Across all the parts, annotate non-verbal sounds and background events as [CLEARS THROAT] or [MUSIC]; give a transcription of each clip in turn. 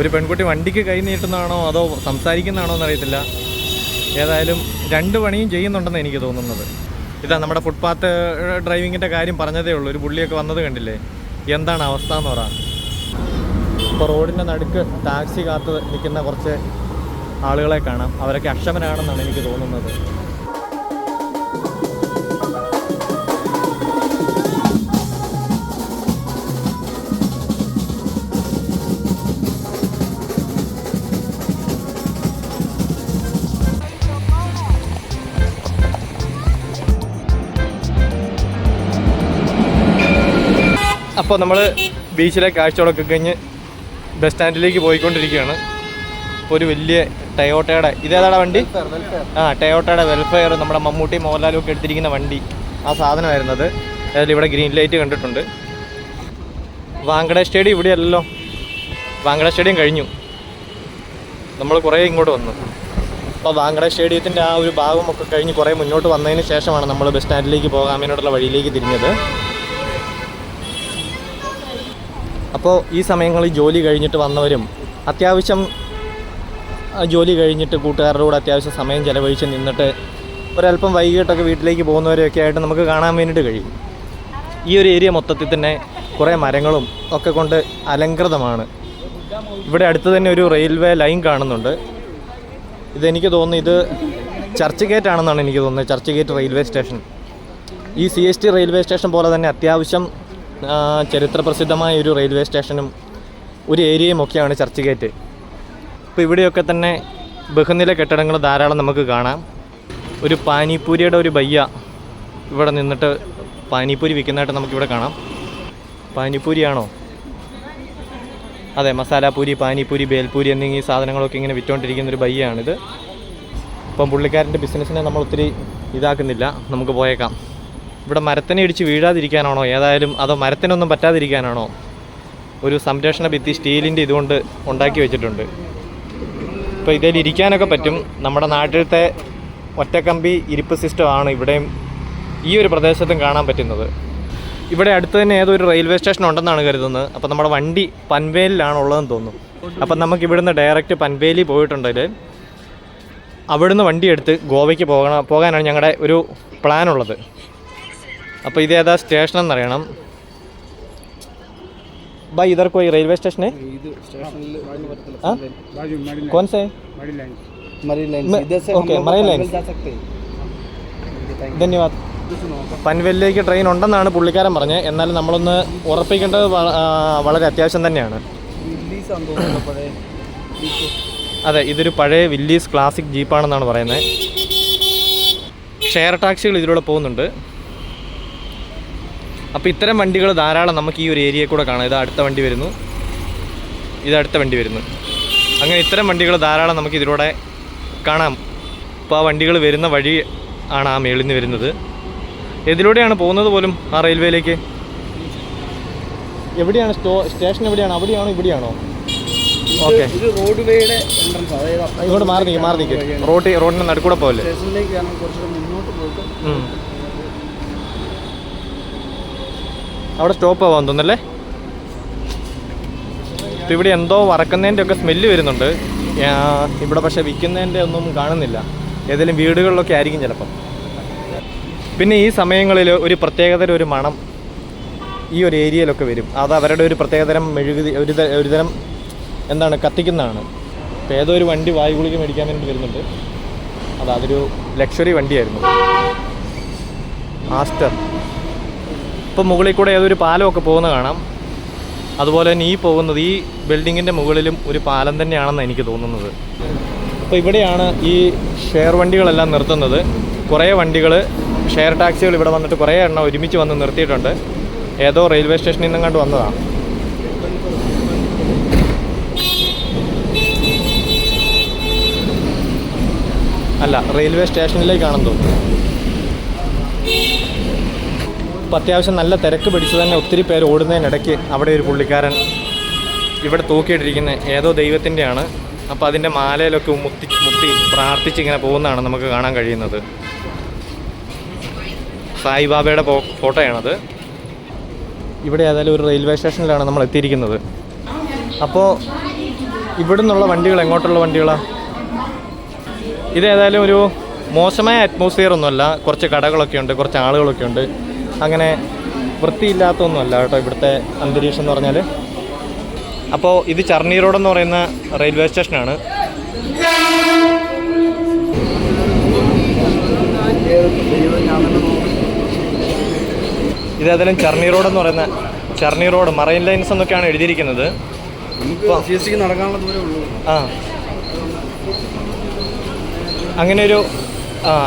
ഒരു പെൺകുട്ടി വണ്ടിക്ക് കൈ നീട്ടുന്നതാണോ അതോ സംസാരിക്കുന്നതാണോ എന്നറിയത്തില്ല. ഏതായാലും രണ്ട് പണിയും ചെയ്യുന്നുണ്ടെന്ന് എനിക്ക് തോന്നുന്നത്. ഇതാ നമ്മുടെ ഫുട്പാത്ത് ഡ്രൈവിങ്ങിന്റെ കാര്യം പറഞ്ഞതേ ഉള്ളൂ. ഒരു പുള്ളിയൊക്കെ വന്നത് കണ്ടില്ലേ? എന്താണ് അവസ്ഥ എന്ന് പറ. ഇപ്പോൾ റോഡിന്റെ നടുക്ക് ടാക്സി കാത്ത് നിൽക്കുന്ന കുറച്ച് ആളുകളെ കാണാം. അവരൊക്കെ അക്ഷമനാണെന്നാണ് എനിക്ക് തോന്നുന്നത്. അപ്പോൾ നമ്മൾ ബീച്ചിലെ കാഴ്ചകളൊക്കെ കഴിഞ്ഞ് ബസ് സ്റ്റാൻഡിലേക്ക് പോയിക്കൊണ്ടിരിക്കുകയാണ്. ഇപ്പോൾ ഒരു വലിയ ടയോട്ടയുടെ ഇതേതാണ് വണ്ടി? ആ ടയോട്ടയുടെ വെൽഫെയർ നമ്മുടെ മമ്മൂട്ടി മോഹൻലാലും ഒക്കെ എടുത്തിരിക്കുന്ന വണ്ടി ആ സാധനമായിരുന്നത്. അതിൽ ഇവിടെ ഗ്രീൻ ലൈറ്റ് കണ്ടിട്ടുണ്ട്. വാങ്കട സ്റ്റേഡിയം ഇവിടെയല്ലോ വാങ്കട സ്റ്റേഡിയം കഴിഞ്ഞു. നമ്മൾ കുറേ ഇങ്ങോട്ട് വന്നു. അപ്പോൾ വാങ്കട സ്റ്റേഡിയത്തിന്റെ ആ ഒരു ഭാഗമൊക്കെ കഴിഞ്ഞ് കുറേ മുന്നോട്ട് വന്നതിന് ശേഷമാണ് നമ്മൾ ബസ് സ്റ്റാൻഡിലേക്ക് വേണ്ടിയിട്ടുള്ള വഴിയിലേക്ക് തിരിഞ്ഞത്. അപ്പോൾ ഈ സമയങ്ങളിൽ ജോലി കഴിഞ്ഞിട്ട് വന്നവരും അത്യാവശ്യം ജോലി കഴിഞ്ഞിട്ട് കൂട്ടുകാരുടെ കൂടെ അത്യാവശ്യം സമയം ചിലവഴിച്ച് നിന്നിട്ട് ഒരല്പം വൈകിട്ടൊക്കെ വീട്ടിലേക്ക് പോകുന്നവരെയൊക്കെ ആയിട്ട് നമുക്ക് കാണാൻ വേണ്ടിയിട്ട് കഴിയും. ഈ ഒരു ഏരിയ മൊത്തത്തിൽ തന്നെ കുറേ മരങ്ങളും ഒക്കെ കൊണ്ട് അലങ്കൃതമാണ്. ഇവിടെ അടുത്ത് തന്നെ ഒരു റെയിൽവേ ലൈൻ കാണുന്നുണ്ട്. ഇതെനിക്ക് തോന്നുന്നു ഇത് ചർച്ച് ഗേറ്റ് ആണെന്നാണ് എനിക്ക് തോന്നുന്നത് ചർച്ച് ഗേറ്റ് റെയിൽവേ സ്റ്റേഷൻ. ഈ C S T railway station പോലെ തന്നെ അത്യാവശ്യം ചരിത്രപ്രസിദ്ധമായ ഒരു റെയിൽവേ സ്റ്റേഷനും ഒരു ഏരിയയും ഒക്കെയാണ് ചർച്ച് ഗേറ്റ്. ഇപ്പോൾ ഇവിടെയൊക്കെ തന്നെ ബഹുനില കെട്ടിടങ്ങൾ ധാരാളം നമുക്ക് കാണാം. ഒരു പാനിപ്പൂരിയുടെ ഒരു ബയ്യ ഇവിടെ നിന്നിട്ട് പാനിപ്പൂരി വിൽക്കുന്നതായിട്ട് നമുക്കിവിടെ കാണാം. പാനിപ്പൂരിയാണോ? അതെ മസാലാപൂരി പാനിപ്പൂരി ബേൽപൂരി എന്നീ സാധനങ്ങളൊക്കെ ഇങ്ങനെ വിറ്റുകൊണ്ടിരിക്കുന്ന ഒരു ബയ്യാണിത്. ഇപ്പം പുള്ളിക്കാരന്റെ ബിസിനസ്സിനെ നമ്മൾ ഒത്തിരി ഇതാക്കുന്നില്ല. നമുക്ക് പോയേക്കാം. ഇവിടെ മരത്തിനെ ഇടിച്ച് വീഴാതിരിക്കാനാണോ? ഏതായാലും അതോ മരത്തിനൊന്നും പറ്റാതിരിക്കാനാണോ? ഒരു സംരക്ഷണ ഭിത്തി സ്റ്റീലിന്റെ ഇതുകൊണ്ട് ഉണ്ടാക്കി വെച്ചിട്ടുണ്ട്. ഇപ്പോൾ ഇതിൽ ഇരിക്കാനൊക്കെ പറ്റും. നമ്മുടെ നാട്ടിലത്തെ ഒറ്റക്കമ്പി ഇരിപ്പ് സിസ്റ്റമാണ് ഇവിടെയും ഈ ഒരു പ്രദേശത്തും കാണാൻ പറ്റുന്നത്. ഇവിടെ അടുത്ത് തന്നെ ഏതൊരു റെയിൽവേ സ്റ്റേഷൻ ഉണ്ടെന്നാണ് കരുതുന്നത്. അപ്പോൾ നമ്മുടെ വണ്ടി പൻവേലിലാണ് ഉള്ളതെന്ന് തോന്നുന്നു. അപ്പം നമുക്ക് ഇവിടുന്ന് ഡയറക്റ്റ് പൻവേലി പോയിട്ടുണ്ടെങ്കിൽ അവിടുന്ന് വണ്ടി എടുത്ത് ഗോവയ്ക്ക് പോകണം പോകാനാണ് ഞങ്ങളുടെ ഒരു പ്ലാൻ ഉള്ളത് അപ്പോൾ ഏതാ സ്റ്റേഷൻ എന്നറിയണം? ബൈ ഇതർ കോയി റെയിൽവേ സ്റ്റേഷനെ കോൺ സേ ധന്യവാദ്. പൻവെല്ലിലേക്ക് ട്രെയിൻ ഉണ്ടെന്നാണ് പുള്ളിക്കാരൻ പറഞ്ഞത്. എന്നാലും നമ്മളൊന്ന് ഉറപ്പിക്കേണ്ടത് വളരെ അത്യാവശ്യം തന്നെയാണ്. അതെ ഇതൊരു പഴയ വില്ലീസ് ക്ലാസിക് ജീപ്പാണെന്നാണ് പറയുന്നത്. ഷെയർ ടാക്സികൾ ഇതിലൂടെ പോകുന്നുണ്ട്. അപ്പോൾ ഇത്തരം വണ്ടികൾ ധാരാളം നമുക്ക് ഈ ഒരു ഏരിയയിൽ കൂടെ കാണാം. ഇത് അടുത്ത വണ്ടി വരുന്നു. ഇത് അടുത്ത വണ്ടി വരുന്നു. അങ്ങനെ ഇത്തരം വണ്ടികൾ ധാരാളം നമുക്ക് ഇതിലൂടെ കാണാം. അപ്പോൾ ആ വണ്ടികൾ വരുന്ന വഴി ആണ് ആ മേളിൽ നിന്ന് വരുന്നത്. ഇതിലൂടെയാണ് പോകുന്നത് പോലും ആ റെയിൽവേയിലേക്ക്? എവിടെയാണ് സ്റ്റോ സ്റ്റേഷൻ എവിടെയാണ്? അവിടെയാണോ ഇവിടെയാണോ? ഓക്കെ. ഇത് റോഡ് വേയുടെ എൻട്രൻസ് അതായത് അപ്പുറം ഇങ്ങോട്ട് മാറി നിൽക്കും മാറി നിൽക്കും വഴിയാണ്. റോഡ് റോഡിന്റെ നടുക്കൂടെ പോലെ സ്റ്റേഷനിലേക്ക് ആണ് കുറച്ചുകൂടെ മുന്നോട്ട് പോയിട്ട് അവിടെ സ്റ്റോപ്പ് ആവാൻ തോന്നല്ലേ ഇപ്പം ഇവിടെ എന്തോ വറക്കുന്നതിന്റെ ഒക്കെ സ്മെല്ല് വരുന്നുണ്ട്. ഇവിടെ പക്ഷേ വിൽക്കുന്നതിന്റെ ഒന്നും കാണുന്നില്ല. ഏതെങ്കിലും വീടുകളിലൊക്കെ ആയിരിക്കും ചിലപ്പം. പിന്നെ ഈ സമയങ്ങളിൽ ഒരു പ്രത്യേകതരം ഒരു മണം ഈ ഒരു ഏരിയയിലൊക്കെ വരും. അത് അവരുടെ ഒരു പ്രത്യേകതരം മെഴുകുതി ഒരു ഒരുതരം തരം എന്താണ് കത്തിക്കുന്നതാണ്. ഇപ്പോൾ ഏതോ ഒരു വണ്ടി വായു ഗുളിക മേടിക്കാൻ വേണ്ടി വരുന്നുണ്ട്. അത് അതൊരു ലക്ഷറി വണ്ടിയായിരുന്നു. ആസ്റ്റർ. ഇപ്പം മുകളിൽ കൂടെ ഏതൊരു പാലമൊക്കെ പോകുന്ന കാണാം. അതുപോലെ തന്നെ ഈ പോകുന്നത് ഈ ബിൽഡിങ്ങിന്റെ മുകളിലും ഒരു പാലം തന്നെയാണെന്ന് എനിക്ക് തോന്നുന്നത്. അപ്പോൾ ഇവിടെയാണ് ഈ ഷെയർ വണ്ടികളെല്ലാം നിർത്തുന്നത്. കുറേ വണ്ടികൾ ഷെയർ ടാക്സികൾ ഇവിടെ വന്നിട്ട് കുറേ എണ്ണം ഒരുമിച്ച് വന്ന് നിർത്തിയിട്ടുണ്ട്. ഏതോ റെയിൽവേ സ്റ്റേഷനിൽ നിന്നും കണ്ട് വന്നതാണ്. അല്ല റെയിൽവേ സ്റ്റേഷനിലേക്കാണെന്ന് തോന്നുന്നു. അപ്പോൾ അത്യാവശ്യം നല്ല തിരക്ക് പിടിച്ച് തന്നെ ഒത്തിരി പേര് ഓടുന്നതിനിടയ്ക്ക് അവിടെ ഒരു പുള്ളിക്കാരൻ ഇവിടെ തൂക്കിയിട്ടിരിക്കുന്ന ഏതോ ദൈവത്തിന്റെയാണ്. അപ്പോൾ അതിന്റെ മാലയിലൊക്കെ മുത്തി മുത്തി പ്രാർത്ഥിച്ച് ഇങ്ങനെ പോകുന്നതാണ് നമുക്ക് കാണാൻ കഴിയുന്നത്. സായിബാബയുടെ ബാബയുടെ ഫോട്ടോയാണത്. ഇവിടെ ഏതായാലും ഒരു റെയിൽവേ സ്റ്റേഷനിലാണ് നമ്മൾ എത്തിയിരിക്കുന്നത്. അപ്പോൾ ഇവിടുന്നുള്ള വണ്ടികൾ എങ്ങോട്ടുള്ള വണ്ടികളാണ് ഇതേതായാലും ഒരു മോശമായ അറ്റ്മോസ്ഫിയർ ഒന്നുമല്ല. കുറച്ച് കടകളൊക്കെ ഉണ്ട് കുറച്ച് ആളുകളൊക്കെ ഉണ്ട്. അങ്ങനെ വൃത്തിയില്ലാത്തൊന്നുമല്ല കേട്ടോ ഇവിടുത്തെ അന്തരീക്ഷം എന്ന് പറഞ്ഞാൽ അപ്പോൾ ഇത് ചർണി റോഡ് എന്ന് പറയുന്ന റെയിൽവേ സ്റ്റേഷനാണ്. ഇത് ഏതായാലും ചർണി റോഡ് എന്ന് പറയുന്ന ചർണി റോഡ് മറൈൻ ലൈൻസ് എന്നൊക്കെയാണ് എഴുതിയിരിക്കുന്നത്. ആ. അങ്ങനെ ഒരു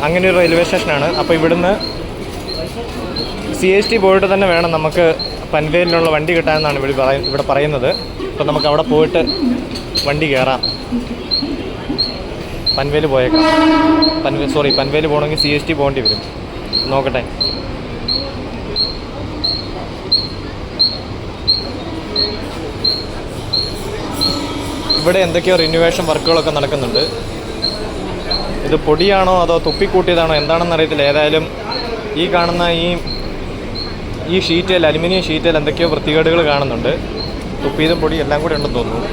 അങ്ങനെ ഒരു റെയിൽവേ സ്റ്റേഷനാണ്. അപ്പോൾ ഇവിടുന്ന് സി എസ് ടി പോയിട്ട് തന്നെ വേണം നമുക്ക് പൻവേലിനുള്ള വണ്ടി കിട്ടാമെന്നാണ് ഇവിടെ പറയ ഇവിടെ പറയുന്നത്. അപ്പം നമുക്ക് അവിടെ പോയിട്ട് വണ്ടി കയറാം പൻവേൽ പോയേക്കാം. പൻവേ സോറി പൻവേൽ പോകണമെങ്കിൽ സി എസ് ടി പോകേണ്ടി വരും. നോക്കട്ടെ. ഇവിടെ എന്തൊക്കെയോ റിന്യൂവേഷൻ വർക്കുകളൊക്കെ നടക്കുന്നുണ്ട്. ഇത് പൊടിയാണോ അതോ തുപ്പിക്കൂട്ടിയതാണോ എന്താണെന്ന് അറിയത്തില്ല. ഏതായാലും ഈ കാണുന്ന ഈ ഈ ഷീറ്റേൽ അലുമിനിയം ഷീറ്റേൽ എന്തൊക്കെയോ വൃത്തികേടുകൾ കാണുന്നുണ്ട്. തുപ്പീതും പൊടി എല്ലാം കൂടെ ഉണ്ടെന്ന് തോന്നുന്നു.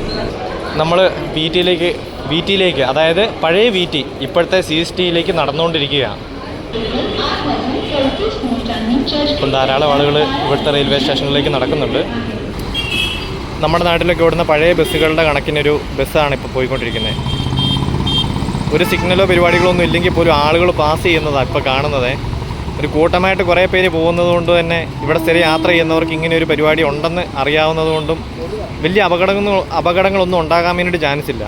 നമ്മൾ വി ടിയിലേക്ക് വി ടിയിലേക്ക് അതായത് പഴയ വി ടി ഇപ്പോഴത്തെ സി എസ് ടിയിലേക്ക് നടന്നുകൊണ്ടിരിക്കുകയാണ്. ഇപ്പം ധാരാളം ആളുകൾ ഇവിടുത്തെ റെയിൽവേ സ്റ്റേഷനിലേക്ക് നടക്കുന്നുണ്ട്. നമ്മുടെ നാട്ടിലൊക്കെ ഓടുന്ന പഴയ ബസ്സുകളുടെ കണക്കിനൊരു ബസ്സാണ് ഇപ്പോൾ പോയിക്കൊണ്ടിരിക്കുന്നത്. ഒരു സിഗ്നലോ പരിപാടികളോ ഒന്നും ഇല്ലെങ്കിൽ പോലും ആളുകൾ പാസ് ചെയ്യുന്നതാണ് ഇപ്പോൾ കാണുന്നത്. ഒരു കൂട്ടമായിട്ട് കുറേ പേര് പോകുന്നത് കൊണ്ട് തന്നെ ഇവിടെ സ്ഥിരം യാത്ര ചെയ്യുന്നവർക്ക് ഇങ്ങനെ ഒരു പരിപാടി ഉണ്ടെന്ന് അറിയാവുന്നതുകൊണ്ടും വലിയ അപകടങ്ങൾ അപകടങ്ങളൊന്നും ഉണ്ടാകാൻ വേണ്ടിയിട്ട് ചാൻസ് ഇല്ല.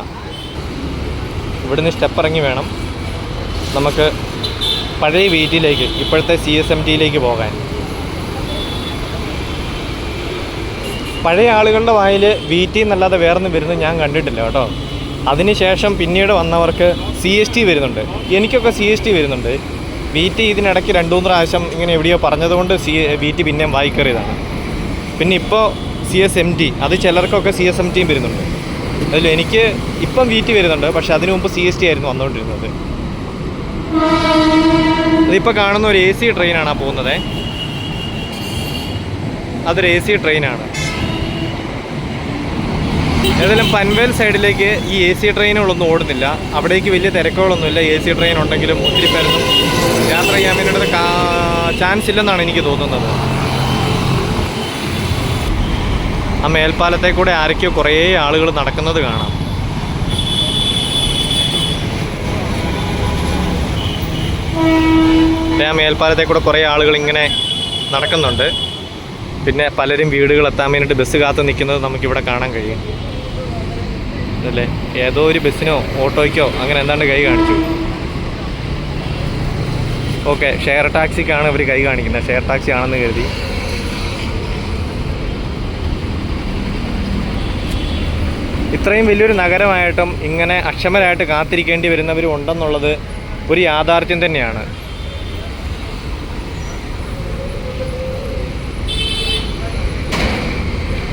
ഇവിടുന്ന് സ്റ്റെപ്പ് ഇറങ്ങി വേണം. നമുക്ക് പഴയ വീട്ടിലേക്ക് ഇപ്പോഴത്തെ സി എസ് എം ടിയിലേക്ക് പോകാൻ. പഴയ ആളുകളുടെ വായിൽ വി ടി എന്നല്ലാതെ വേറൊന്നും വരുന്നത് ഞാൻ കണ്ടിട്ടില്ല കേട്ടോ. അതിനുശേഷം പിന്നീട് വന്നവർക്ക് സി എസ് ടി വരുന്നുണ്ട്. എനിക്കൊക്കെ സി എസ് ടി വരുന്നുണ്ട്. വി ടി ഇതിനിടയ്ക്ക് രണ്ടു മൂന്ന് പ്രാവശ്യം ഇങ്ങനെ എവിടെയോ പറഞ്ഞതുകൊണ്ട് സി വി ടി പിന്നെയും വായിക്കറിയതാണ് പിന്നെ ഇപ്പോൾ സി എസ് എം ടി അത് ചിലർക്കൊക്കെ സി എസ് എം ടിയും വരുന്നുണ്ട്. അതിൽ എനിക്ക് ഇപ്പം വി ടി വരുന്നുണ്ട് പക്ഷെ അതിനു മുമ്പ് സി എസ് ടി ആയിരുന്നു വന്നുകൊണ്ടിരുന്നത്. ഇതിപ്പോൾ കാണുന്ന ഒരു എ സി ട്രെയിനാണ് പോകുന്നത്. അതൊരു എ സി ട്രെയിനാണ് ഏതായാലും പൻവേൽ സൈഡിലേക്ക് ഈ എ സി ട്രെയിനുകളൊന്നും ഓടുന്നില്ല. അവിടേക്ക് വലിയ തിരക്കുകളൊന്നുമില്ല. എ സി ട്രെയിൻ ഉണ്ടെങ്കിലും ഒത്തിരി പേരൊന്നും യാത്ര ചെയ്യാൻ വേണ്ടിയിട്ട് ചാൻസ് ഇല്ലെന്നാണ് എനിക്ക് തോന്നുന്നത്. ആ മേൽപ്പാലത്തെ കൂടെ ആരൊക്കെയോ കുറേ ആളുകൾ നടക്കുന്നത് കാണാം. ആ മേൽപ്പാലത്തെ കൂടെ കുറേ ആളുകൾ ഇങ്ങനെ നടക്കുന്നുണ്ട്. പിന്നെ പലരും വീടുകൾ എത്താൻ വേണ്ടിയിട്ട് ബസ് കാത്ത് നിൽക്കുന്നത് നമുക്കിവിടെ കാണാൻ കഴിയും. അല്ലേ? ഏതോ ഒരു ബസ്സിനോ ഓട്ടോയ്ക്കോ അങ്ങനെ എന്താണ്ട് കൈ കാണിച്ചു. ഓക്കെ ഷെയർ ടാക്സിക്കാണ് ഇവർ കൈ കാണിക്കുന്നത്. ഷെയർ ടാക്സി ആണെന്ന് കരുതി. ഇത്രയും വലിയൊരു നഗരമായിട്ടും ഇങ്ങനെ അക്ഷമരായിട്ട് കാത്തിരിക്കേണ്ടി വരുന്നവരും ഉണ്ടെന്നുള്ളത് ഒരു യാഥാർത്ഥ്യം തന്നെയാണ്.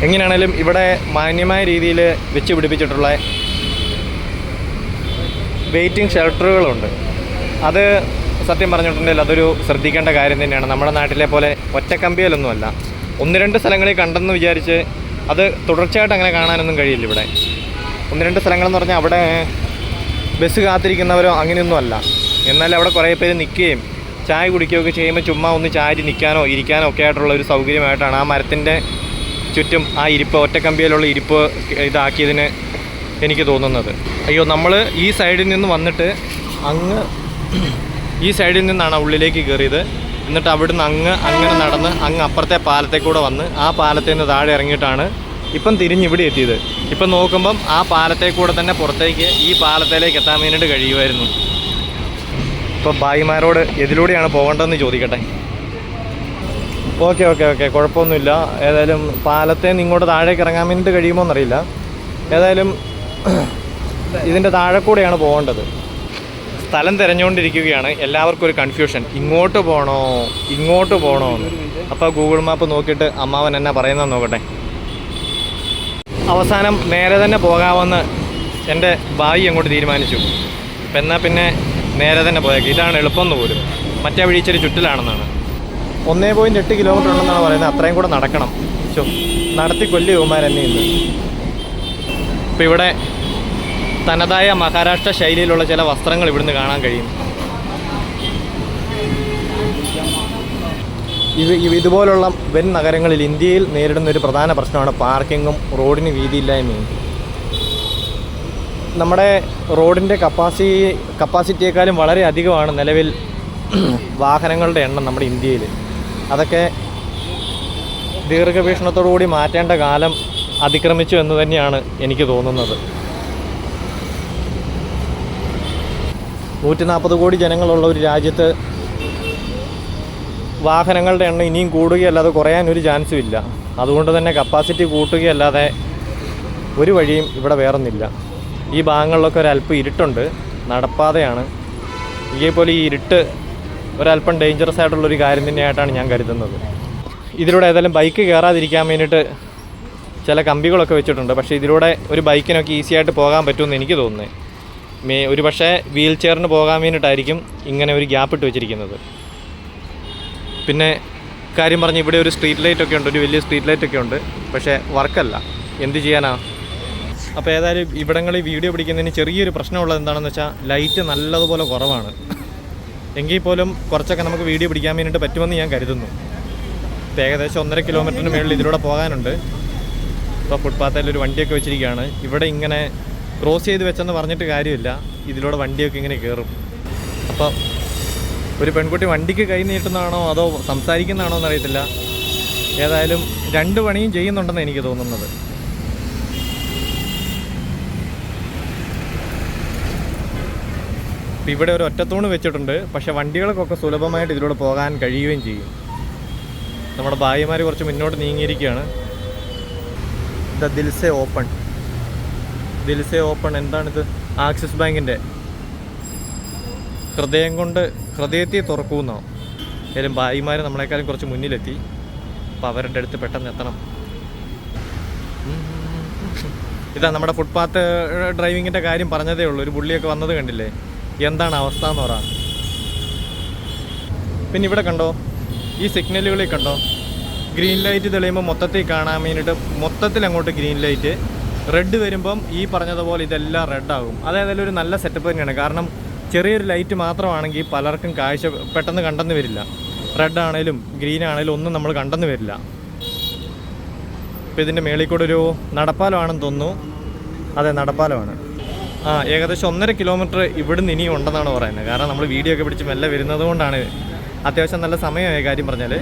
എങ്ങനെയാണേലും ഇവിടെ മാന്യമായ രീതിയിൽ വെച്ച് പിടിപ്പിച്ചിട്ടുള്ള വെയിറ്റിംഗ് ഷെൽട്ടറുകളുണ്ട്. അത് സത്യം പറഞ്ഞിട്ടുണ്ടെങ്കിൽ അതൊരു ശ്രദ്ധിക്കേണ്ട കാര്യം തന്നെയാണ്. നമ്മുടെ നാട്ടിലെ പോലെ ഒറ്റക്കമ്പിയിലൊന്നുമല്ല. ഒന്ന് രണ്ട് സ്ഥലങ്ങളിൽ കണ്ടെന്ന് വിചാരിച്ച് അത് തുടർച്ചയായിട്ട് അങ്ങനെ കാണാനൊന്നും കഴിയില്ല ഇവിടെ. ഒന്ന് രണ്ട് സ്ഥലങ്ങളെന്ന് പറഞ്ഞാൽ അവിടെ ബസ് കാത്തിരിക്കുന്നവരോ അങ്ങനെയൊന്നും അല്ല എന്നാൽ അവിടെ കുറേ പേര് നിൽക്കുകയും ചായ കുടിക്കുകയൊക്കെ ചെയ്യുമ്പോൾ ചുമ്മാ ഒന്ന് ചാരി നിൽക്കാനോ ഇരിക്കാനോ ഒക്കെ ആയിട്ടുള്ള ഒരു സൗകര്യമായിട്ടാണ് ആ മരത്തിന്റെ ചുറ്റും ആ ഇരിപ്പ് ഒറ്റക്കമ്പിയിലുള്ള ഇരിപ്പ് ഇതാക്കിയതിന് എനിക്ക് തോന്നുന്നത്. അയ്യോ നമ്മൾ ഈ സൈഡിൽ നിന്ന് വന്നിട്ട് അങ്ങ് ഈ സൈഡിൽ നിന്നാണ് ഉള്ളിലേക്ക് കയറിയത്. എന്നിട്ട് അവിടുന്ന് അങ്ങ് അങ്ങനെ നടന്ന് അങ്ങ് അപ്പുറത്തെ പാലത്തെ കൂടെ വന്ന് ആ പാലത്തിൽ നിന്ന് താഴെ ഇറങ്ങിയിട്ടാണ് ഇപ്പം തിരിഞ്ഞ് ഇവിടെ എത്തിയത്. ഇപ്പം നോക്കുമ്പം ആ പാലത്തെ കൂടെ തന്നെ പുറത്തേക്ക് ഈ പാലത്തിലേക്ക് എത്താൻ വേണ്ടിയിട്ട് കഴിയുമായിരുന്നു ഇപ്പോൾ ഭായിമാരോട് എതിലൂടെയാണ് പോകേണ്ടതെന്ന് ചോദിക്കട്ടെ? Okay okay okay. കുഴപ്പമൊന്നുമില്ല. ഏതായാലും പാലത്തെ നിന്ന് ഇങ്ങോട്ട് താഴേക്ക് ഇറങ്ങാൻ വേണ്ടിയിട്ട് കഴിയുമോ എന്നറിയില്ല. ഏതായാലും [CLEARS THROAT] ഇതിന്റെ താഴെ കൂടെയാണ് പോകേണ്ടത്. സ്ഥലം തിരഞ്ഞുകൊണ്ടിരിക്കുകയാണ്. എല്ലാവർക്കും ഒരു കൺഫ്യൂഷൻ ഇങ്ങോട്ട് പോകണോ ഇങ്ങോട്ട് പോകണോ എന്ന്. അപ്പോൾ ഗൂഗിൾ മാപ്പ് നോക്കിയിട്ട് അമ്മാവൻ എന്നാ പറയുന്നത് നോക്കട്ടെ. അവസാനം നേരെ തന്നെ പോകാമെന്ന് എന്റെ ഭായി അങ്ങോട്ട് തീരുമാനിച്ചു. അപ്പം എന്നാൽ പിന്നെ നേരെ തന്നെ പോയേക്കും. ഇതാണ് എളുപ്പം എന്ന് പോലും. മറ്റേ വഴി ഇച്ചിരി ചുറ്റിലാണെന്നാണ്. ഒന്നേ പോയിന്റ് എട്ട് കിലോമീറ്റർ ഉണ്ടെന്നാണ് പറയുന്നത്. അത്രയും കൂടെ നടക്കണം. ചോ നടത്തി കൊല്ലി യുവമാർ എന്നെ ഇന്ന്. ഇപ്പം ഇവിടെ തനതായ മഹാരാഷ്ട്ര ശൈലിയിലുള്ള ചില വസ്ത്രങ്ങൾ ഇവിടുന്ന് കാണാൻ കഴിയും. ഇവ- ഇതുപോലുള്ള വൻ നഗരങ്ങളിൽ ഇന്ത്യയിൽ നേരിടുന്ന ഒരു പ്രധാന പ്രശ്നമാണ് പാർക്കിങ്ങും റോഡിന് വീതിയില്ലായ്മയും. നമ്മുടെ റോഡിന്റെ കപ്പാസിറ്റി കപ്പാസിറ്റിയേക്കാളും വളരെ അധികമാണ് നിലവിൽ [CLEARS THROAT] വാഹനങ്ങളുടെ എണ്ണം നമ്മുടെ ഇന്ത്യയിൽ. അതൊക്കെ ദീർഘവീക്ഷണത്തോടുകൂടി മാറ്റേണ്ട കാലം അതിക്രമിച്ചു എന്ന് തന്നെയാണ് എനിക്ക് തോന്നുന്നത്. നൂറ്റി നാൽപ്പത് കോടി ജനങ്ങളുള്ള ഒരു രാജ്യത്ത് വാഹനങ്ങളുടെ എണ്ണം ഇനിയും കൂടുകയല്ലാതെ കുറയാൻ ഒരു ചാൻസും ഇല്ല. അതുകൊണ്ട് തന്നെ കപ്പാസിറ്റി കൂട്ടുകയല്ലാതെ ഒരു വഴിയും ഇവിടെ വേറൊന്നില്ല. ഈ ഭാഗങ്ങളിലൊക്കെ ഒരല്പം ഇരുട്ടുണ്ട്. നടപ്പാതയാണ്. ഇതേപോലെ ഈ ഇരുട്ട് ഒരല്പം ഡേഞ്ചറസ് ആയിട്ടുള്ളൊരു കാര്യം തന്നെയായിട്ടാണ് ഞാൻ കരുതുന്നത്. ഇതിലൂടെ ഏതായാലും ബൈക്ക് കയറാതിരിക്കാൻ വേണ്ടിയിട്ട് ചില കമ്പികളൊക്കെ വെച്ചിട്ടുണ്ട്. പക്ഷേ ഇതിലൂടെ ഒരു ബൈക്കിനൊക്കെ ഈസി ആയിട്ട് പോകാൻ പറ്റുമെന്ന് എനിക്ക് തോന്നുന്നത് മേ ഒരു പക്ഷേ വീൽ ചെയറിന് പോകാൻ വേണ്ടിയിട്ടായിരിക്കും ഇങ്ങനെ ഒരു ഗ്യാപ്പ് ഇട്ട് വെച്ചിരിക്കുന്നത്. പിന്നെ കാര്യം പറഞ്ഞ് ഇവിടെ ഒരു സ്ട്രീറ്റ് ലൈറ്റ് ഒക്കെ ഉണ്ട്. ഒരു വലിയ സ്ട്രീറ്റ് ലൈറ്റ് ഒക്കെ ഉണ്ട്. പക്ഷേ വർക്കല്ല എന്ത് ചെയ്യാനാ? അപ്പോൾ ഏതായാലും ഇവിടങ്ങളിൽ വീഡിയോ പിടിക്കുന്നതിന് ചെറിയൊരു പ്രശ്നമുള്ളത് എന്താണെന്ന് വെച്ചാൽ ലൈറ്റ് നല്ലതുപോലെ കുറവാണ്. എങ്കിൽ പോലും കുറച്ചൊക്കെ നമുക്ക് വീഡിയോ പിടിക്കാൻ വേണ്ടിയിട്ട് പറ്റുമെന്ന് ഞാൻ കരുതുന്നു. ഏകദേശം ഒന്നര കിലോമീറ്ററിന് മുകളിൽ ഇതിലൂടെ പോകാനുണ്ട്. ഇപ്പോൾ ഫുട്പാത്തിൽ ഒരു വണ്ടിയൊക്കെ വെച്ചിരിക്കുകയാണ്. ഇവിടെ ഇങ്ങനെ ക്രോസ് ചെയ്ത് വെച്ചെന്ന് പറഞ്ഞിട്ട് കാര്യമില്ല. ഇതിലൂടെ വണ്ടിയൊക്കെ ഇങ്ങനെ കയറും. അപ്പോൾ ഒരു പെൺകുട്ടി വണ്ടിക്ക് കൈ നീട്ടുന്നതാണോ അതോ സംസാരിക്കുന്നതാണോ എന്നറിയത്തില്ല. ഏതായാലും രണ്ട് പണിയും ചെയ്യുന്നുണ്ടെന്ന് എനിക്ക് തോന്നുന്നത്. ഇപ്പം ഇവിടെ ഒരു ഒറ്റത്തൂണ് വെച്ചിട്ടുണ്ട്. പക്ഷെ വണ്ടികൾക്കൊക്കെ സുലഭമായിട്ട് ഇതിലൂടെ പോകാൻ കഴിയുകയും ചെയ്യും. നമ്മുടെ ഭാര്യമാർ കുറച്ച് മുന്നോട്ട് നീങ്ങിയിരിക്കുകയാണ്. The Dil Se open. Dil Se open. എന്താണിത്? ആക്സിസ് ബാങ്കിന്റെ ഹൃദയം കൊണ്ട് ഹൃദയത്തെ തുറക്കുമെന്നോ ഏതായാലും ഭായിമാർ നമ്മളെക്കാളും കുറച്ച് മുന്നിലെത്തി. അപ്പോൾ അവരുടെ അടുത്ത് പെട്ടെന്ന് എത്തണം. ഇതാ നമ്മുടെ ഫുട്പാത്ത് ഡ്രൈവിങ്ങിന്റെ കാര്യം പറഞ്ഞതേ ഉള്ളൂ. ഒരു പുള്ളിയൊക്കെ വന്നത് കണ്ടില്ലേ? എന്താണ് അവസ്ഥ എന്ന് പറ. പിന്നെ ഇവിടെ കണ്ടോ ഈ സിഗ്നലുകളിൽ കണ്ടോ ഗ്രീൻ ലൈറ്റ് തെളിയുമ്പോൾ മൊത്തത്തിൽ കാണാൻ വേണ്ടിയിട്ട് മൊത്തത്തിൽ അങ്ങോട്ട് ഗ്രീൻ ലൈറ്റ് റെഡ് വരുമ്പം ഈ പറഞ്ഞതുപോലെ ഇതെല്ലാം റെഡ് ആകും. അതേതായാലും ഒരു നല്ല സെറ്റപ്പ് തന്നെയാണ്. കാരണം ചെറിയൊരു ലൈറ്റ് മാത്രമാണെങ്കിൽ പലർക്കും കാഴ്ച പെട്ടെന്ന് കണ്ടെന്ന് വരില്ല. റെഡ് ആണേലും ഗ്രീൻ ആണേലും ഒന്നും നമ്മൾ കണ്ടെന്ന് വരില്ല. ഇപ്പോൾ ഇതിന്റെ മേളിൽ കൂടെ ഒരു നടപ്പാലമാണെന്ന് തോന്നുന്നു. അതെ നടപ്പാലമാണ് ആ ഏകദേശം ഒന്നര കിലോമീറ്റർ ഇവിടുന്ന് ഇനിയും ഉണ്ടെന്നാണ് പറയുന്നത്. കാരണം നമ്മൾ വീഡിയോ ഒക്കെ പിടിച്ച് മെല്ലെ വരുന്നത് കൊണ്ടാണ് അത്യാവശ്യം നല്ല സമയമായ കാര്യം പറഞ്ഞാൽ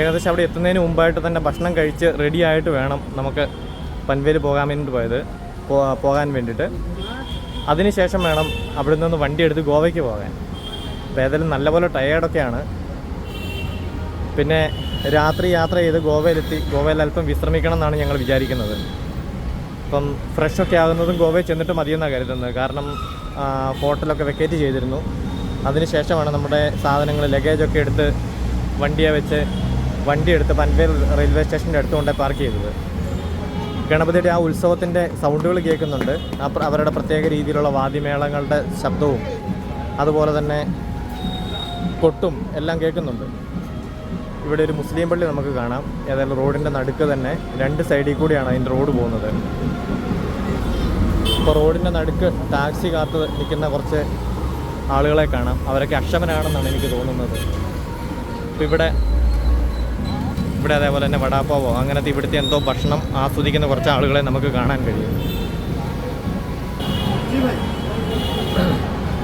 ഏകദേശം അവിടെ എത്തുന്നതിന് മുമ്പായിട്ട് തന്നെ ഭക്ഷണം കഴിച്ച് റെഡി ആയിട്ട് വേണം നമുക്ക് പൻവേൽ പോകാൻ വേണ്ടിയിട്ട് പോയത് പോകാൻ വേണ്ടിയിട്ട്. അതിനുശേഷം വേണം അവിടെ നിന്ന് വണ്ടി എടുത്ത് ഗോവയ്ക്ക് പോകാൻ. അപ്പോൾ ഏതായാലും നല്ലപോലെ ടയേർഡൊക്കെയാണ് പിന്നെ രാത്രി യാത്ര ചെയ്ത് ഗോവയിലെത്തി. ഗോവയിൽ അല്പം വിശ്രമിക്കണം എന്നാണ് ഞങ്ങൾ വിചാരിക്കുന്നത്. അപ്പം ഫ്രഷൊക്കെ ആകുന്നതും ഗോവയിൽ ചെന്നിട്ട് മതിയെന്നാണ് കരുതുന്നത്. കാരണം ഹോട്ടലൊക്കെ വെക്കേറ്റ് ചെയ്തിരുന്നു. അതിനുശേഷമാണ് നമ്മുടെ സാധനങ്ങൾ ലഗേജൊക്കെ എടുത്ത് വണ്ടിയെ വെച്ച് വണ്ടി എടുത്ത് പൻവേൽ റെയിൽവേ സ്റ്റേഷന്റെ അടുത്തുകൊണ്ട് പാർക്ക് ചെയ്തത്. ഗണപതിയുടെ ആ ഉത്സവത്തിന്റെ സൗണ്ടുകൾ കേൾക്കുന്നുണ്ട്. അവരുടെ പ്രത്യേക രീതിയിലുള്ള വാദ്യമേളങ്ങളുടെ ശബ്ദവും അതുപോലെ തന്നെ കൊട്ടും എല്ലാം കേൾക്കുന്നുണ്ട്. ഇവിടെ ഒരു മുസ്ലിം പള്ളി നമുക്ക് കാണാം. ഏതായാലും റോഡിന്റെ നടുക്ക് തന്നെ രണ്ട് സൈഡിൽ കൂടിയാണ് അതിന്റെ റോഡ് പോകുന്നത്. ഇപ്പോൾ റോഡിന്റെ നടുക്ക് ടാക്സി കാത്ത് നിൽക്കുന്ന കുറച്ച് ആളുകളെ കാണാം. അവരൊക്കെ അക്ഷമരാണെന്നാണ് എനിക്ക് തോന്നുന്നത്. ഇപ്പോൾ ഇവിടെ ഇവിടെ അതേപോലെ തന്നെ വടാപ്പാവോ അങ്ങനത്തെ ഇവിടുത്തെ എന്തോ ഭക്ഷണം ആസ്വദിക്കുന്ന കുറച്ച് ആളുകളെ നമുക്ക് കാണാൻ കഴിയും.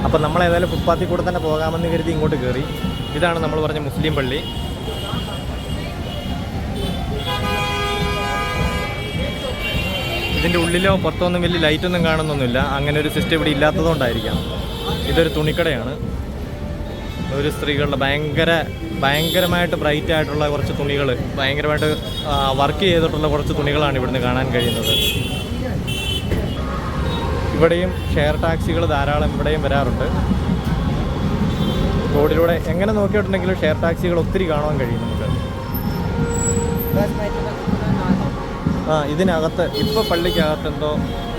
അപ്പം നമ്മൾ ഏതായാലും ഫുട്പാത്തിൽ കൂടെ തന്നെ പോകാമെന്ന് കരുതി ഇങ്ങോട്ട് കയറി ഇതാണ് നമ്മൾ പറഞ്ഞ മുസ്ലിം പള്ളി. ഇതിന്റെ ഉള്ളിലോ പുറത്തൊന്നും വലിയ ലൈറ്റൊന്നും കാണുന്നൊന്നുമില്ല. അങ്ങനെ ഒരു സിസ്റ്റം ഇവിടെ ഇല്ലാത്തതുകൊണ്ടായിരിക്കാം. ഇതൊരു തുണിക്കടയാണ്. ഒരു സ്ത്രീകളുടെ ഭയങ്കര ഭയങ്കരമായിട്ട് ബ്രൈറ്റ് ആയിട്ടുള്ള കുറച്ച് തുണികൾ ഭയങ്കരമായിട്ട് വർക്ക് ചെയ്തിട്ടുള്ള കുറച്ച് തുണികളാണ് ഇവിടുന്ന് കാണാൻ കഴിയുന്നത്. ഇവിടെയും ഷെയർ ടാക്സികൾ ധാരാളം ഇവിടെയും വരാറുണ്ട്. റോഡിലൂടെ എങ്ങനെ നോക്കിയിട്ടുണ്ടെങ്കിലും ഷെയർ ടാക്സികൾ ഒത്തിരി കാണാൻ കഴിയും നമുക്ക് ആ ഇതിനകത്ത് ഇപ്പോൾ പള്ളിക്കകത്ത് എന്തോ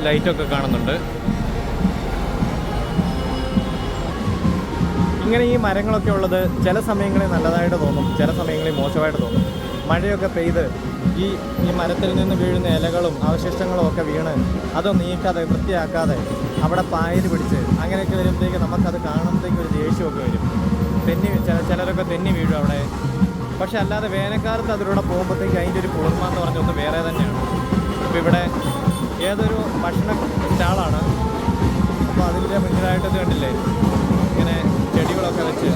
ലൈറ്റൊക്കെ കാണുന്നുണ്ട്. ഇങ്ങനെ ഈ മരങ്ങളൊക്കെ ഉള്ളത് ചില സമയങ്ങളിൽ നല്ലതായിട്ട് തോന്നും ചില സമയങ്ങളിൽ മോശമായിട്ട് തോന്നും. മഴയൊക്കെ പെയ്ത് ഈ ഈ മരത്തിൽ നിന്ന് വീഴുന്ന ഇലകളും അവശിഷ്ടങ്ങളും ഒക്കെ വീണ് അത് നീക്കാതെ വൃത്തിയാക്കാതെ അവിടെ പായൽ പിടിച്ച് അങ്ങനെയൊക്കെ വരുമ്പോഴത്തേക്ക് നമുക്കത് കാണുമ്പോഴത്തേക്ക് ഒരു ദേഷ്യമൊക്കെ വരും. തെന്നി ചില ചിലരൊക്കെ തെന്നി വീഴും അവിടെ. പക്ഷെ അല്ലാതെ വേനൽക്കാലത്ത് അതിലൂടെ പോകുമ്പോഴത്തേക്ക് അതിന്റെ ഒരു കുളിർമ എന്ന് പറഞ്ഞ ഒന്ന് വേറെ തന്നെയാണ്. ഇപ്പോൾ ഇവിടെ ഏതൊരു ഭക്ഷണ സ്റ്റാളാണ്. അപ്പോൾ അതിന്റെ മുന്നിലായിട്ട് കണ്ടില്ലേ? ഇങ്ങനെ ചെടികളൊക്കെ വെച്ച്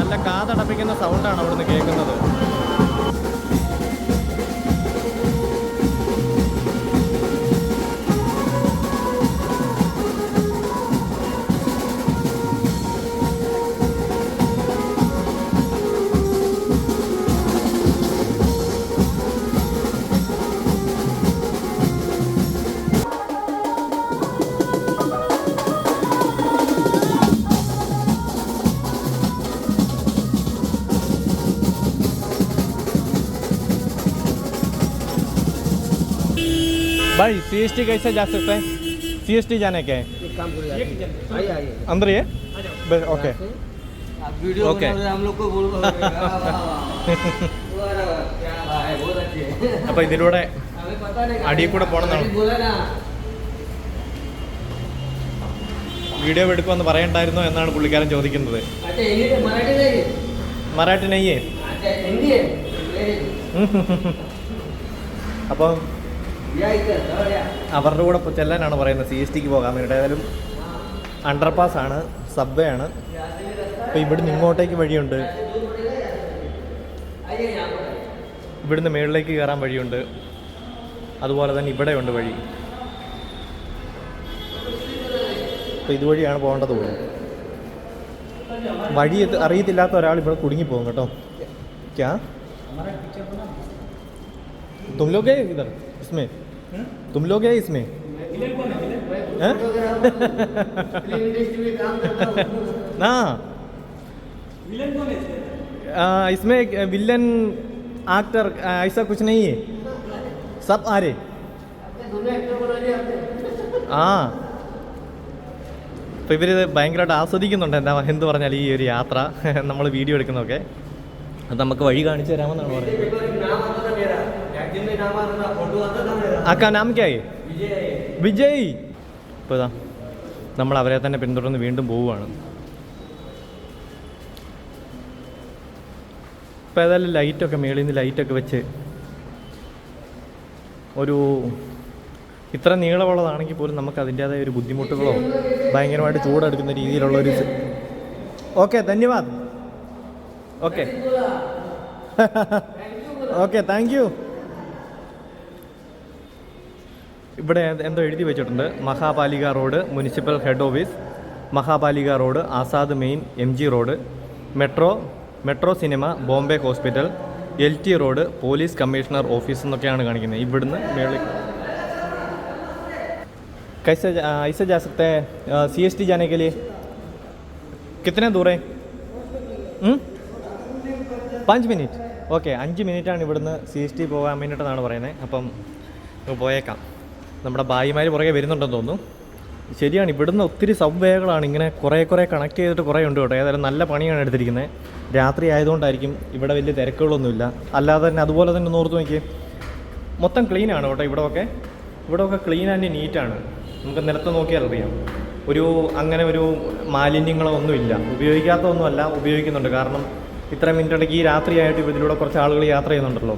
നല്ല കാതടപ്പിക്കുന്ന സൗണ്ടാണ് അവിടുന്ന് കേൾക്കുന്നത്. भाई सी एस टी कैसे जा सकते हैं सी एस टी जाने के हैं एक काम करो यार आइए आइए अंदर ये बस ओके आप वीडियो Okay. बना रहे हैं, हम लोग को बोल वाह, वाह, वाह। क्या बात है बहुत अच्छी है അപ്പോൾ ഇതിലൂടെ हमें पता नहीं അടിയിൽ കൂടെ പോകണമെന്നാണ്. गाड़ी बोला ना വീഡിയോ എടുക്കുമെന്ന് പറയണ്ടായിരുന്നോ എന്നാണ് പുള്ളിക്കാരൻ ചോദിക്കുന്നത് अच्छा हिंदी में मराठी नहीं മറാഠി നെയ്യേ अच्छा हिंदी है नहीं। അപ്പം या इधर और या അവരുടെ കൂടെ ചെല്ലാനാണ് പറയുന്നത്. സി എസ് ടിക്ക് പോകാൻ വേണ്ടിയിട്ട്. ഏതായാലും അണ്ടർപാസ് ആണ് സബ്വേ ആണ്. അപ്പോൾ ഇവിടുന്ന് ഇങ്ങോട്ടേക്ക് വഴിയുണ്ട്. ഇവിടുന്ന് മേളിലേക്ക് കയറാൻ വഴിയുണ്ട്. അതുപോലെ തന്നെ ഇവിടെയുണ്ട് വഴി. അപ്പോൾ ഇതുവഴിയാണ് പോകേണ്ടത് പോലും വഴി അറിയത്തില്ലാത്ത ഒരാൾ ഇവിടെ കുടുങ്ങിപ്പോകും കേട്ടോ. ക്യാ? തും ലോകേ इसमें तुम लोग गए इसमें [LAUGHS] हैं? फिल्म इंडस्ट्री में काम करता हूँ ना आ, इसमें एक विलन एक्टर आ, ऐसा कुछ नहीं है सब आ रहे दोनों एक्टर बना दिया आपने ആ അപ്പോൾ ഇവരിത് ഭയങ്കരമായിട്ട് ആസ്വദിക്കുന്നുണ്ട് എന്താ എന്ത് പറഞ്ഞാൽ ഈ ഒരു യാത്ര [LAUGHS] നമ്മൾ വീഡിയോ എടുക്കുന്നതൊക്കെ അത് നമുക്ക് വഴി കാണിച്ചു തരാമെന്നാണ് പറയുന്നത് ആക്കാ നാം വിജയ്. ഇപ്പോൾ നമ്മൾ അവരെ തന്നെ പിന്തുടർന്ന് വീണ്ടും പോവുകയാണ്. ഇപ്പം ഏതായാലും ലൈറ്റൊക്കെ മേളിൽ നിന്ന് ലൈറ്റൊക്കെ വെച്ച് ഒരു ഇത്ര നീളമുള്ളതാണെങ്കിൽ പോലും നമുക്ക് അതിന്റെതായ ഒരു ബുദ്ധിമുട്ടുകളോ ഭയങ്കരമായിട്ട് ചൂടെടുക്കുന്ന രീതിയിലുള്ള ഒരു ഓക്കെ ധന്യവാദ്. ഓക്കെ ഓക്കെ താങ്ക് യു ഇവിടെ എന്തോ എഴുതി വെച്ചിട്ടുണ്ട് Mahapalika road municipal head office Mahapalika road Azad main M G road metro metro cinema Bombay hospital L T road police commissioner office എന്നൊക്കെയാണ് കാണിക്കുന്നത് ഇവിടുന്ന് മേളിൽ कैसे जा- ऐसे जा सकते हैं सी एस टी जाने के लिए कितने दूर है ഉം? പാഞ്ച് മിനിറ്റ് ഓക്കെ അഞ്ച് മിനിറ്റാണ് ഇവിടുന്ന് സി എസ് ടി പോകാൻ വേണ്ടിയിട്ടെന്നാണ് പറയുന്നത് അപ്പം നമുക്ക് പോയേക്കാം നമ്മുടെ ഭായിമാർ പുറകെ വരുന്നുണ്ടെന്ന് തോന്നുന്നു. ശരിയാണ് ഇവിടുന്ന് ഒത്തിരി സബ്വേകളാണ് ഇങ്ങനെ കുറേ കുറേ കണക്ട് ചെയ്തിട്ട് കുറേ ഉണ്ട് കേട്ടോ. ഏതായാലും നല്ല പണിയാണ് എടുത്തിരിക്കുന്നത് രാത്രി ആയതുകൊണ്ടായിരിക്കും ഇവിടെ വലിയ തിരക്കുകളൊന്നുമില്ല. അല്ലാതെ തന്നെ അതുപോലെ തന്നെ ഒന്ന് ഓർത്ത് നോക്കിയേ. മൊത്തം ക്ലീൻ ആണ് കേട്ടോ ഇവിടെ ഒക്കെ ഇവിടെ ഒക്കെ ക്ലീൻ ആൻഡ് നീറ്റാണ് നമുക്ക് നിലത്ത് നോക്കിയാൽ അറിയാം. ഒരു അങ്ങനെ ഒരു മാലിന്യങ്ങളോ ഒന്നുമില്ല ഉപയോഗിക്കാത്ത ഒന്നുമല്ല ഉപയോഗിക്കുന്നുണ്ട്. കാരണം ഇത്ര മിനിറ്റ് ഇടയ്ക്ക് ഈ രാത്രിയായിട്ട് ഇതിലൂടെ കുറച്ച് ആളുകൾ യാത്ര ചെയ്യുന്നുണ്ടല്ലോ.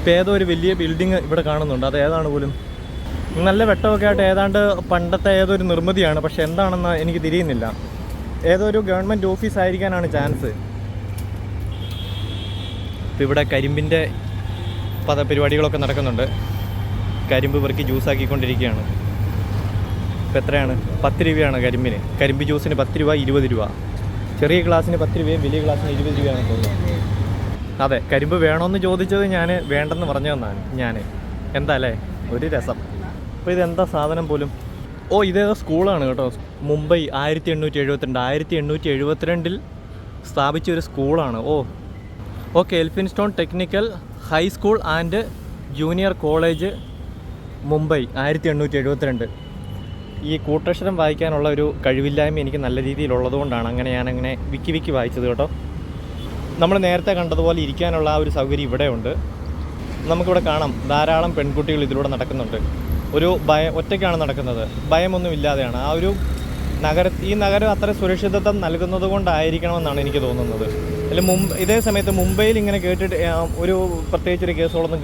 ഇപ്പോൾ ഏതോ ഒരു വലിയ ബിൽഡിങ് ഇവിടെ കാണുന്നുണ്ട്. അത് ഏതാണ് പോലും? നല്ല വെട്ടമൊക്കെ ആയിട്ട് ഏതാണ്ട് പണ്ടത്തെ ഏതോ ഒരു നിർമ്മിതിയാണ്. പക്ഷെ എന്താണെന്ന് എനിക്ക് തിരിയുന്നില്ല. ഏതോ ഒരു ഗവൺമെന്റ് ഓഫീസ് ആയിരിക്കാനാണ് ചാൻസ് ഇപ്പം ഇവിടെ കരിമ്പിന്റെ പദ പരിപാടികളൊക്കെ നടക്കുന്നുണ്ട്. കരിമ്പ് പെറുക്കി ജ്യൂസാക്കിക്കൊണ്ടിരിക്കുകയാണ് ഇപ്പം എത്രയാണ്? പത്ത് രൂപയാണ് കരിമ്പിന്. കരിമ്പ് ജ്യൂസിന് പത്ത് രൂപ ഇരുപത് രൂപ. ചെറിയ ഗ്ലാസ്സിന് പത്ത് രൂപയും വലിയ ഗ്ലാസ്സിന് ഇരുപത് രൂപയാണ് തോന്നുന്നത് അതെ കരിമ്പ് വേണമെന്ന് ചോദിച്ചത് ഞാൻ വേണ്ടെന്ന് പറഞ്ഞു തന്നാണ് ഞാൻ എന്താ അല്ലേ? ഒരു രസം. അപ്പോൾ ഇതെന്താ സാധനം പോലും? ഓ ഇതേതോ സ്കൂളാണ് കേട്ടോ. മുംബൈ ആയിരത്തി എണ്ണൂറ്റി എഴുപത്തിരണ്ട് ആയിരത്തി എണ്ണൂറ്റി എഴുപത്തിരണ്ടിൽ സ്ഥാപിച്ച ഒരു സ്കൂളാണ്. ഓ okay Elphinstone technical high school and junior college Mumbai ആയിരത്തി എണ്ണൂറ്റി എഴുപത്തിരണ്ട് ഈ കൂട്ടക്ഷരം വായിക്കാനുള്ള ഒരു കഴിവില്ലായ്മ എനിക്ക് നല്ല രീതിയിലുള്ളതുകൊണ്ടാണ് അങ്ങനെ ഞാനങ്ങനെ വിക്കി വിക്കി വായിച്ചത് കേട്ടോ. നമ്മൾ നേരത്തെ കണ്ടതുപോലെ ഇരിക്കാനുള്ള ആ ഒരു സൗകര്യം ഇവിടെയുണ്ട്. നമുക്കിവിടെ കാണാം ധാരാളം പെൺകുട്ടികൾ ഇതിലൂടെ നടക്കുന്നുണ്ട്. ഒരു ഭയ ഒറ്റയ്ക്കാണ് നടക്കുന്നത്. ഭയമൊന്നും ഇല്ലാതെയാണ് ആ ഒരു നഗര ഈ നഗരം അത്ര സുരക്ഷിതത്വം നൽകുന്നത് കൊണ്ടായിരിക്കണമെന്നാണ് എനിക്ക് തോന്നുന്നത്. അല്ലെങ്കിൽ മുമ്പ് ഇതേ സമയത്ത് മുംബൈയിൽ ഇങ്ങനെ കേട്ടിട്ട് ഒരു പ്രത്യേകിച്ചൊരു കേസുകളൊന്നും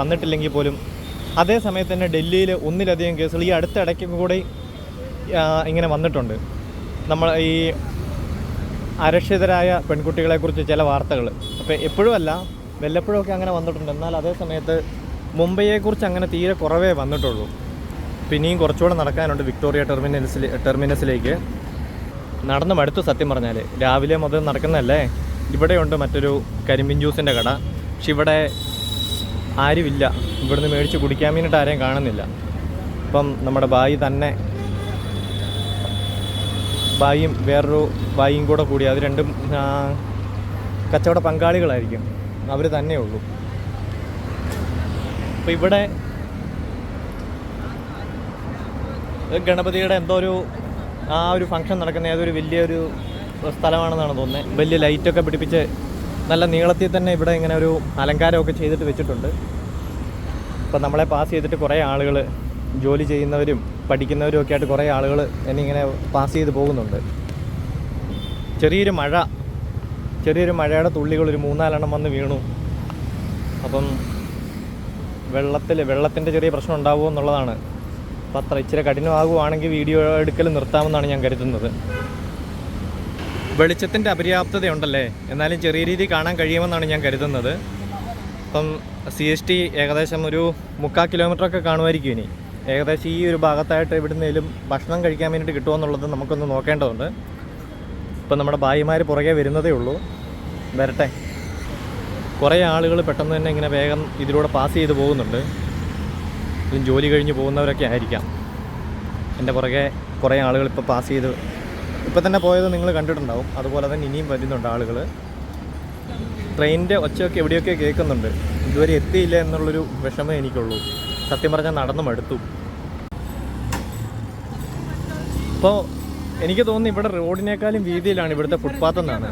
വന്നിട്ടില്ലെങ്കിൽ പോലും അതേ സമയത്ത് തന്നെ ഡൽഹിയിൽ ഒന്നിലധികം കേസുകൾ ഈ അടുത്തിടയ്ക്കും കൂടി ഇങ്ങനെ വന്നിട്ടുണ്ട്. നമ്മൾ ഈ അരക്ഷിതരായ പെൺകുട്ടികളെക്കുറിച്ച് ചില വാർത്തകൾ. അപ്പോൾ എപ്പോഴുമല്ല വല്ലപ്പോഴും ഒക്കെ അങ്ങനെ വന്നിട്ടുണ്ട്. എന്നാൽ അതേ സമയത്ത് മുംബൈയെക്കുറിച്ച് അങ്ങനെ തീരെ കുറവേ വന്നിട്ടുള്ളൂ. പിന്നെയും കുറച്ചുകൂടെ നടക്കാനുണ്ട് വിക്ടോറിയ ടെർമിനൽസിൽ ടെർമിനസിലേക്ക്. നടന്ന് മടുത്തു സത്യം പറഞ്ഞാൽ രാവിലെ മുതൽ നടക്കുന്നതല്ലേ? ഇവിടെയുണ്ട് മറ്റൊരു കരിമ്പിൻ ജ്യൂസിന്റെ കട. പക്ഷെ ഇവിടെ ആരുമില്ല. ഇവിടുന്ന് മേടിച്ച് കുടിക്കാൻ വേണ്ടിയിട്ട് ആരെയും കാണുന്നില്ല. അപ്പം നമ്മുടെ ബായി തന്നെ ബായിയും വേറൊരു ബായിയും കൂടെ കൂടി അത് രണ്ടും കച്ചവട പങ്കാളികളായിരിക്കും. അവർ തന്നെ ഉള്ളൂ. അപ്പോൾ ഇവിടെ ഗണപതിയുടെ എന്തോ ഒരു ആ ഒരു ഫംഗ്ഷൻ നടക്കുന്ന ഏതൊരു വലിയൊരു സ്ഥലമാണെന്നാണ് തോന്നുന്നത് വലിയ ലൈറ്റൊക്കെ പിടിപ്പിച്ച് നല്ല നീളത്തിൽ തന്നെ ഇവിടെ ഇങ്ങനെ ഒരു അലങ്കാരമൊക്കെ ചെയ്തിട്ട് വെച്ചിട്ടുണ്ട്. അപ്പം നമ്മളെ പാസ് ചെയ്തിട്ട് കുറേ ആളുകൾ ജോലി ചെയ്യുന്നവരും പഠിക്കുന്നവരും ഒക്കെ ആയിട്ട് കുറേ ആളുകൾ എന്നെ ഇങ്ങനെ പാസ് ചെയ്ത് പോകുന്നുണ്ട്. ചെറിയൊരു മഴ ചെറിയൊരു മഴയുടെ തുള്ളികൾ ഒരു മൂന്നാലെണ്ണം വന്ന് വീണു. അപ്പം വെള്ളത്തിൽ വെള്ളത്തിന്റെ ചെറിയ പ്രശ്നം ഉണ്ടാവുമോ എന്നുള്ളതാണ്. അപ്പം അത്ര ഇച്ചിരി കഠിനമാകുവാണെങ്കിൽ വീഡിയോ എടുക്കൽ നിർത്താമെന്നാണ് ഞാൻ കരുതുന്നത്. വെളിച്ചത്തിന്റെ അപര്യാപ്തതയുണ്ടല്ലേ? എന്നാലും ചെറിയ രീതി കാണാൻ കഴിയുമെന്നാണ് ഞാൻ കരുതുന്നത്. അപ്പം സി എസ് ടി ഏകദേശം ഒരു മുക്കാൽ കിലോമീറ്ററൊക്കെ കാണുമായിരിക്കും ഇനി. ഏകദേശം ഈ ഒരു ഭാഗത്തായിട്ട് എവിടുന്നേലും ഭക്ഷണം കഴിക്കാൻ വേണ്ടിയിട്ട് കിട്ടുമോ നമുക്കൊന്ന് നോക്കേണ്ടതുണ്ട്. ഇപ്പം നമ്മുടെ ഭായിമാർ പുറകെ വരുന്നതേ ഉള്ളൂ. വരട്ടെ. കുറേ ആളുകൾ പെട്ടെന്ന് തന്നെ ഇങ്ങനെ വേഗം ഇതിലൂടെ പാസ് ചെയ്ത് പോകുന്നുണ്ട്. ഇതും ജോലി കഴിഞ്ഞ് പോകുന്നവരൊക്കെ ആയിരിക്കാം. എന്റെ പുറകെ കുറേ ആളുകൾ ഇപ്പോൾ പാസ് ചെയ്ത് ഇപ്പം തന്നെ പോയത് നിങ്ങൾ കണ്ടിട്ടുണ്ടാവും. അതുപോലെ തന്നെ ഇനിയും വരുന്നുണ്ട് ആളുകൾ ട്രെയിനിന്റെ ഒച്ചയൊക്കെ എവിടെയൊക്കെ കേൾക്കുന്നുണ്ട്. ഇതുവരെ എത്തിയില്ല എന്നുള്ളൊരു വിഷമം എനിക്കുള്ളൂ. സത്യം പറഞ്ഞാൽ നടന്നു മടുത്തു അപ്പോൾ എനിക്ക് തോന്നുന്നു ഇവിടെ റോഡിനേക്കാളും വീതിയിലാണ് ഇവിടുത്തെ ഫുട്പാത്ത് എന്നാണ്.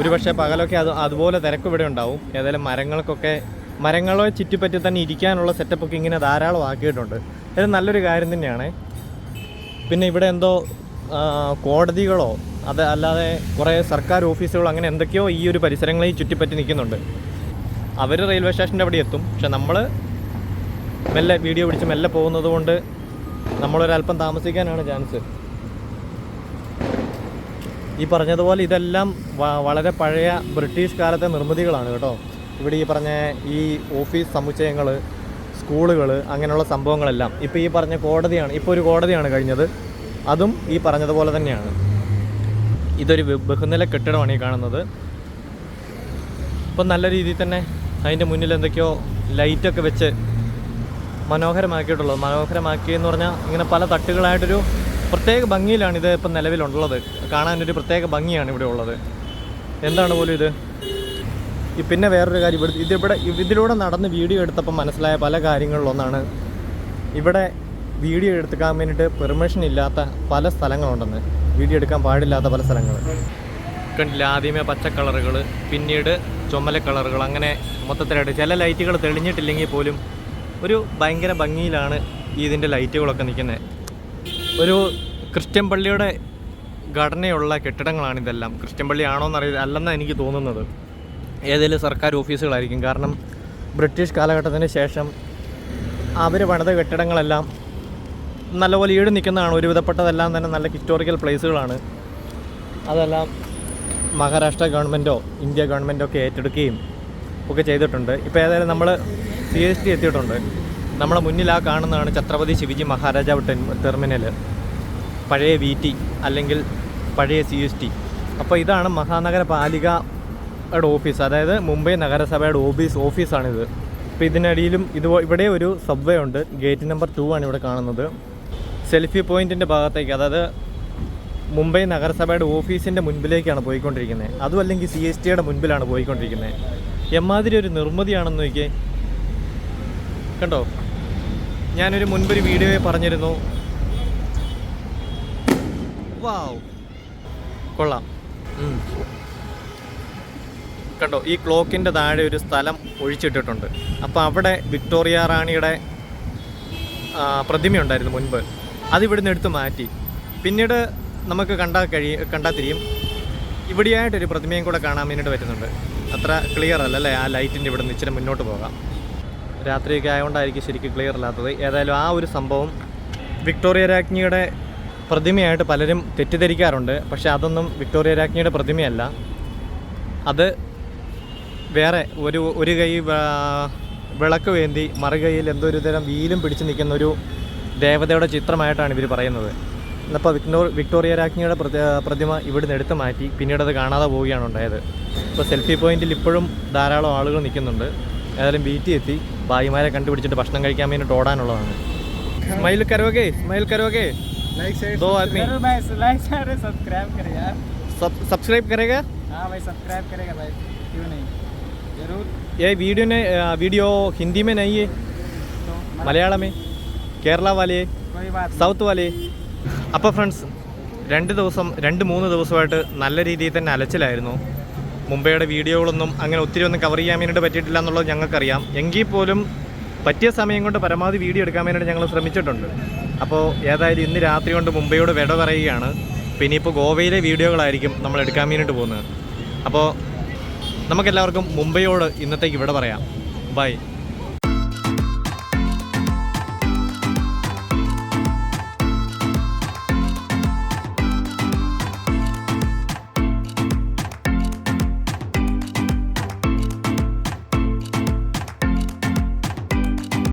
ഒരു പക്ഷേ പകലൊക്കെ അത് അതുപോലെ തിരക്ക് ഇവിടെ ഉണ്ടാവും. ഏതായാലും മരങ്ങൾക്കൊക്കെ മരങ്ങളെ ചുറ്റിപ്പറ്റി തന്നെ ഇരിക്കാനുള്ള സെറ്റപ്പൊക്കെ ഇങ്ങനെ ധാരാളം ആക്കിയിട്ടുണ്ട്. അത് നല്ലൊരു കാര്യം തന്നെയാണ്. പിന്നെ ഇവിടെ എന്തോ കോടതികളോ അത് അല്ലാതെ കുറേ സർക്കാർ ഓഫീസുകളോ അങ്ങനെ എന്തൊക്കെയോ ഈ ഒരു പരിസരങ്ങളെ ചുറ്റിപ്പറ്റി നിൽക്കുന്നുണ്ട്. അവർ റെയിൽവേ സ്റ്റേഷന്റെ അവിടെ എത്തും. പക്ഷെ നമ്മൾ മെല്ലെ വീഡിയോ പിടിച്ച് മെല്ലെ പോകുന്നത് കൊണ്ട് നമ്മളൊരല്പം താമസിക്കാനാണ് ചാൻസ് ഈ പറഞ്ഞതുപോലെ ഇതെല്ലാം വളരെ പഴയ ബ്രിട്ടീഷ് കാലത്തെ നിർമ്മിതികളാണ് കേട്ടോ. ഇവിടെ ഈ പറഞ്ഞ ഈ ഓഫീസ് സമുച്ചയങ്ങൾ സ്കൂളുകൾ അങ്ങനെയുള്ള സംഭവങ്ങളെല്ലാം. ഇപ്പോൾ ഈ പറഞ്ഞ കോടതിയാണ് ഇപ്പോൾ ഒരു കോടതിയാണ് കഴിഞ്ഞത്. അതും ഈ പറഞ്ഞതുപോലെ തന്നെയാണ്. ഇതൊരു ബഹുനില കെട്ടിടമാണ് ഈ കാണുന്നത്. ഇപ്പം നല്ല രീതിയിൽ തന്നെ അതിന്റെ മുന്നിൽ എന്തൊക്കെയോ ലൈറ്റൊക്കെ വെച്ച് മനോഹരമാക്കിയിട്ടുള്ളത്. മനോഹരമാക്കി എന്ന് പറഞ്ഞാൽ ഇങ്ങനെ പല തട്ടുകളായിട്ടൊരു പ്രത്യേക ഭംഗിയിലാണ് ഇത് ഇപ്പം നിലവിലുള്ളത്. കാണാനൊരു പ്രത്യേക ഭംഗിയാണ് ഇവിടെ ഉള്ളത്. എന്താണ് പോലും ഇത്? പിന്നെ വേറൊരു കാര്യം ഇവിടെ ഇതിവിടെ ഇതിലൂടെ നടന്ന് വീഡിയോ എടുത്തപ്പോൾ മനസ്സിലായ പല കാര്യങ്ങളിലൊന്നാണ് ഇവിടെ വീഡിയോ എടുക്കാൻ വേണ്ടിയിട്ട് പെർമിഷൻ ഇല്ലാത്ത പല സ്ഥലങ്ങളുണ്ടെന്ന്. വീഡിയോ എടുക്കാൻ പാടില്ലാത്ത പല സ്ഥലങ്ങൾ കണ്ടില്ല? ആദ്യമേ പച്ച കളറുകൾ പിന്നീട് ചുമല കളറുകൾ അങ്ങനെ മൊത്തത്തിലായിട്ട്. ചില ലൈറ്റുകൾ തെളിഞ്ഞിട്ടില്ലെങ്കിൽ പോലും ഒരു ഭയങ്കര ഭംഗിയിലാണ് ഈ ഇതിന്റെ ലൈറ്റുകളൊക്കെ നിൽക്കുന്നത്. ഒരു ക്രിസ്ത്യൻ പള്ളിയുടെ ഘടനയുള്ള കെട്ടിടങ്ങളാണ് ഇതെല്ലാം. ക്രിസ്ത്യൻ പള്ളി ആണോ എന്നറിയില്ല അല്ലെന്നാണ് എനിക്ക് തോന്നുന്നത്. ഏതെങ്കിലും സർക്കാർ ഓഫീസുകളായിരിക്കും. കാരണം ബ്രിട്ടീഷ് കാലഘട്ടത്തിന് ശേഷം അവർ പണിത കെട്ടിടങ്ങളെല്ലാം നല്ലപോലെ ഈട് നിൽക്കുന്നതാണ്. ഒരുവിധപ്പെട്ടതെല്ലാം തന്നെ നല്ല ഹിസ്റ്റോറിക്കൽ പ്ലേസുകളാണ് അതെല്ലാം മഹാരാഷ്ട്ര ഗവൺമെന്റോ ഇന്ത്യ ഗവൺമെന്റോ ഒക്കെ ഏറ്റെടുക്കുകയും ഒക്കെ ചെയ്തിട്ടുണ്ട്. ഇപ്പോൾ ഏതായാലും നമ്മൾ സി എസ് ടി എത്തിയിട്ടുണ്ട്. നമ്മളെ മുന്നിൽ ആ കാണുന്നതാണ് ഛത്രപതി ശിവജി മഹാരാജാവ് ടെർമിനൽ. പഴയ വി ടി അല്ലെങ്കിൽ പഴയ സി എസ് ടി. അപ്പോൾ ഇതാണ് മഹാനഗര പാലികയുടെ ഓഫീസ്. അതായത് മുംബൈ നഗരസഭയുടെ ഓഫീസ് ഓഫീസാണിത്. അപ്പോൾ ഇതിനടിയിലും ഇത് ഇവിടെ ഒരു സബ്വേ ഉണ്ട്. ഗേറ്റ് നമ്പർ ടു ആണ് ഇവിടെ കാണുന്നത്. സെൽഫി പോയിന്റിന്റെ ഭാഗത്തേക്ക് അതായത് മുംബൈ നഗരസഭയുടെ ഓഫീസിന്റെ മുൻപിലേക്കാണ് പോയിക്കൊണ്ടിരിക്കുന്നത്. അതും അല്ലെങ്കിൽ സി എസ് ടിയുടെ മുൻപിലാണ് പോയിക്കൊണ്ടിരിക്കുന്നത്. എമ്മാതിരി ഒരു നിർമ്മിതിയാണെന്ന് നോക്കിയേ. കണ്ടോ? ഞാനൊരു മുൻപൊരു വീഡിയോയിൽ പറഞ്ഞിരുന്നു. വാവ്. കൊള്ളാം. കണ്ടോ ഈ ക്ലോക്കിന്റെ താഴെ ഒരു സ്ഥലം ഒഴിച്ചിട്ടിട്ടുണ്ട്. അപ്പോൾ അവിടെ വിക്ടോറിയ റാണിയുടെ പ്രതിമയുണ്ടായിരുന്നു മുൻപ്. അതിവിടുന്ന് എടുത്ത് മാറ്റി. പിന്നീട് നമുക്ക് കണ്ടാൽ കഴി കണ്ടാൽ തിരിയും. ഇവിടെയായിട്ടൊരു പ്രതിമയും കൂടെ കാണാൻ വേണ്ടിയിട്ട് പറ്റുന്നുണ്ട്. അത്ര ക്ലിയർ അല്ല അല്ലേ? ആ ലൈറ്റിന്റെ ഇവിടെ നിന്ന് ഇച്ചിരി മുന്നോട്ട് പോകാം. രാത്രിയൊക്കെ ആയതുകൊണ്ടായിരിക്കും ശരിക്കും ക്ലിയർ അല്ലാത്തത്. ഏതായാലും ആ ഒരു സംഭവം വിക്ടോറിയ രാജ്ഞിയുടെ പ്രതിമയായിട്ട് പലരും തെറ്റിദ്ധരിക്കാറുണ്ട്. പക്ഷേ അതൊന്നും വിക്ടോറിയ രാജ്ഞിയുടെ പ്രതിമയല്ല. അത് വേറെ ഒരു ഒരു കൈ വിളക്ക് വേന്തി മറുകൈയിൽ എന്തോ ഒരു തരം വീലും പിടിച്ച് നിൽക്കുന്ന ഒരു ദേവതയുടെ ചിത്രമായിട്ടാണ് ഇവർ പറയുന്നത്. എന്നപ്പോൾ വിക്ടോ വിക്ടോറിയ രാജ്ഞിയുടെ പ്രതി പ്രതിമ ഇവിടുന്ന് എടുത്ത് മാറ്റി. പിന്നീട് അത് കാണാതെ പോവുകയാണ് ഉണ്ടായത്. ഇപ്പോൾ സെൽഫി പോയിന്റിൽ ഇപ്പോഴും ധാരാളം ആളുകൾ നിൽക്കുന്നുണ്ട്. ഏതായാലും വീട്ടിൽ എത്തി. ഭായിമാരെ കണ്ടുപിടിച്ചിട്ട് ഭക്ഷണം കഴിക്കാൻ വേണ്ടിയിട്ട് ഓടാനുള്ളതാണ് സ്മൈൽ കരോഗെ സ്മൈൽ കരോഗെ ദോ ആദ്മി. സബ്സ്ക്राइब करेगा हाँ भाई सब्सक्राइब करेगा भाई क्यों नहीं जरूर में नहीं है കേരള വാലേ. സൗത്ത് വാലേ. അപ്പോൾ ഫ്രണ്ട്സ് രണ്ട് ദിവസം രണ്ട് മൂന്ന് ദിവസമായിട്ട് നല്ല രീതിയിൽ തന്നെ അലച്ചിലായിരുന്നു. മുംബൈയുടെ വീഡിയോകളൊന്നും അങ്ങനെ ഒത്തിരി ഒന്നും കവർ ചെയ്യാൻ വേണ്ടിയിട്ട് പറ്റിയിട്ടില്ല എന്നുള്ളത് ഞങ്ങൾക്കറിയാം. എങ്കിൽ പോലും പറ്റിയ സമയം കൊണ്ട് പരമാവധി വീഡിയോ എടുക്കാൻ വേണ്ടിയിട്ട് ഞങ്ങൾ ശ്രമിച്ചിട്ടുണ്ട്. അപ്പോൾ ഏതായാലും ഇന്ന് രാത്രി കൊണ്ട് മുംബൈയോട് വിട പറയുകയാണ്. പിന്നെ ഇപ്പോൾ ഗോവയിലെ വീഡിയോകളായിരിക്കും നമ്മൾ എടുക്കാൻ വേണ്ടിയിട്ട് പോകുന്നത്. അപ്പോൾ നമുക്കെല്ലാവർക്കും മുംബൈയോട് ഇന്നത്തേക്ക് ഇവിടെ പറയാം. ബൈ.